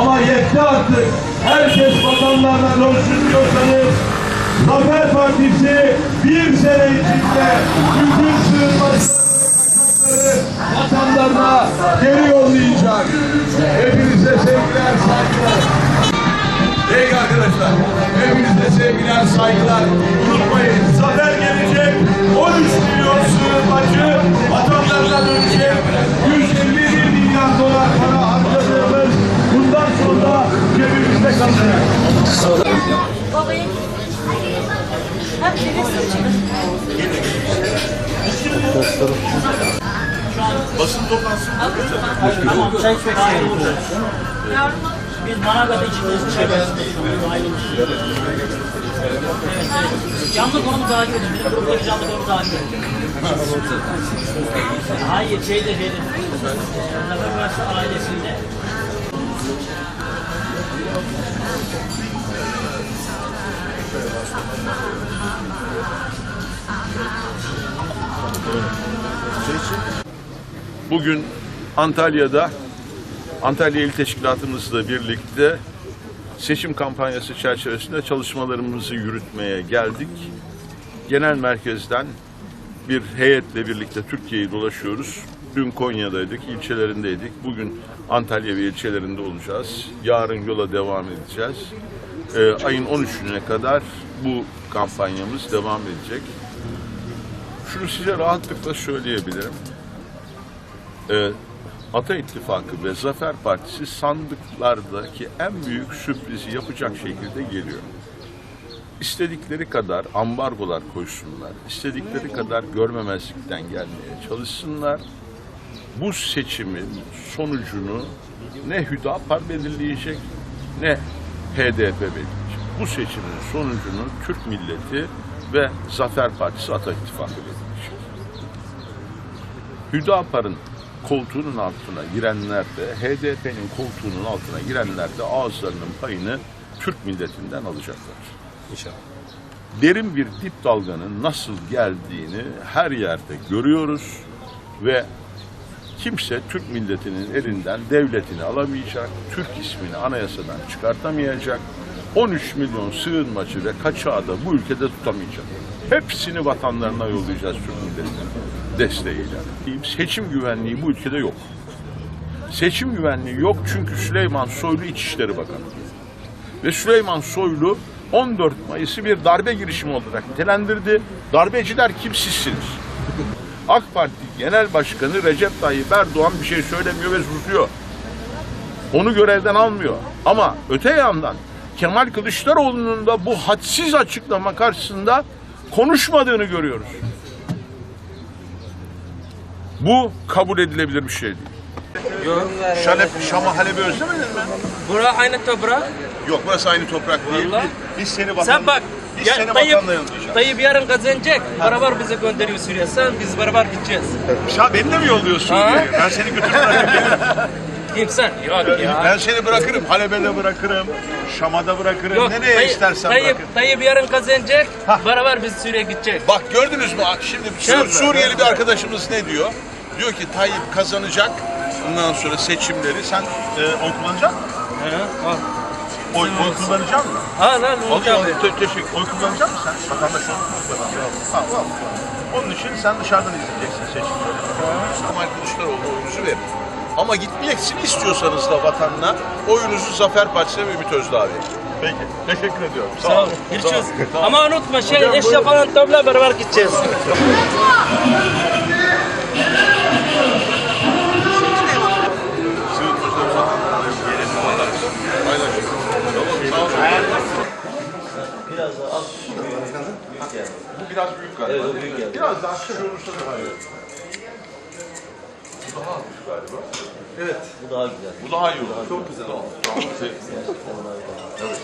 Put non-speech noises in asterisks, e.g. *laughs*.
Yetti artık. Herkes vatanlarına dönsün diyorsanız Zafer Partisi bir sene içinde bütün sığınmacıları vatanlarına geri yollayacak. Hepinize sevgiler, saygılar. Peki arkadaşlar, hepinize sevgiler, saygılar. Babayı. Hem birisi çıkın. Basın toplantısı Tamam, çay içmek. Biz Manavgat'ta içimiz çeviriyoruz. Canlı konumu takip edin. Bizim gruptaki canlı konumu takip edin. Hayır, şeyde şeyde. Zafer Partisi ailesinde. Bugün Antalya'da Antalya İl Teşkilatımızla birlikte seçim kampanyası çerçevesinde çalışmalarımızı yürütmeye geldik. Genel merkezden bir heyetle birlikte Türkiye'yi dolaşıyoruz. Dün Konya'daydık, ilçelerindeydik. Bugün Antalya ve ilçelerinde olacağız. Yarın yola devam edeceğiz. Ee, ayın 13'üne kadar bu kampanyamız devam edecek. Şunu size rahatlıkla söyleyebilirim. Ee, Ata İttifakı ve Zafer Partisi sandıklardaki en büyük sürprizi yapacak şekilde geliyor. İstedikleri kadar ambargolar koysunlar, istedikleri kadar görmemezlikten gelmeye çalışsınlar. Bu seçimin sonucunu ne Hüdapar belirleyecek ne HDP belirleyecek. Bu seçimin sonucunu Türk milleti ve Zafer Partisi Ata İttifakı belirleyecek. Hüdapar'ın koltuğunun altına girenler de, HDP'nin koltuğunun altına girenler de ağızlarının payını Türk milletinden alacaklar. İnşallah. Derin bir dip dalganın nasıl geldiğini her yerde görüyoruz ve kimse Türk milletinin elinden devletini alamayacak, Türk ismini anayasadan çıkartamayacak, 13 milyon sığınmacı ve kaçağı da bu ülkede tutamayacak. Hepsini vatanlarına yollayacağız Türk milletinin desteğiyle. Seçim güvenliği bu ülkede yok. Seçim güvenliği yok çünkü Süleyman Soylu İçişleri Bakanı. Ve Süleyman Soylu 14 Mayıs'ı bir darbe girişimi olarak nitelendirdi. Darbeciler kim sizsiniz? AK Parti Genel Başkanı Recep Tayyip Erdoğan bir şey söylemiyor ve susuyor. Onu görevden almıyor. Ama öte yandan Kemal Kılıçdaroğlu'nun da bu hadsiz açıklama karşısında konuşmadığını görüyoruz. Bu kabul edilebilir bir şey değil. Şalep, Şam'ı, Halep'i özlemedin mi? Bura aynı toprak. Yok burası aynı toprak değil. Vallahi. Biz seni vatan, Sen bak. biz Ya, seni Tayyip, vatanla yollayacağız. Tayyip yarın kazanacak. Beraber bizi gönderiyor Suriye. Sen biz beraber gideceğiz. Şah beni de mi yolluyorsun Ha? Ben seni götürüp bırakırım. Kimsen? Yok ya. ben seni bırakırım. Halep'e bırakırım. Şam'a da bırakırım. Yok. Nereye Tayyip- istersen Tayyip, bırakırım. Tayyip yarın kazanacak. Beraber biz Suriye gideceğiz. Bak gördünüz mü? Şimdi Sur- Suriyeli bir arkadaşımız ne diyor? Diyor ki Tayyip kazanacak. Ondan sonra seçimleri sen e, oy kullanacak mısın? Ha, Oy, oy kullanacak mısın? ha lan te- teşekkür. Oy kullanacak mısın sen? Vatandaş Ha, tamam. Onun için sen dışarıdan izleyeceksin seçimleri. Kemal Kılıçdaroğlu oyunuzu verin. Ama gitmeyesini istiyorsanız da vatanına oyunuzu Zafer Partisi'ne ve Ümit Özdağ'a verin. Peki. Teşekkür ediyorum. Sağ ol. Görüşürüz. Ama unutma şey eşya falan topla beraber gideceğiz. *laughs* Bu biraz büyük galiba. Evet, büyük geldi. Biraz daha şu olursa daha iyi. Bu daha büyük galiba. Evet. Bu daha güzel. Bu daha iyi olur. Çok güzel. Tamam. Tamam. Evet.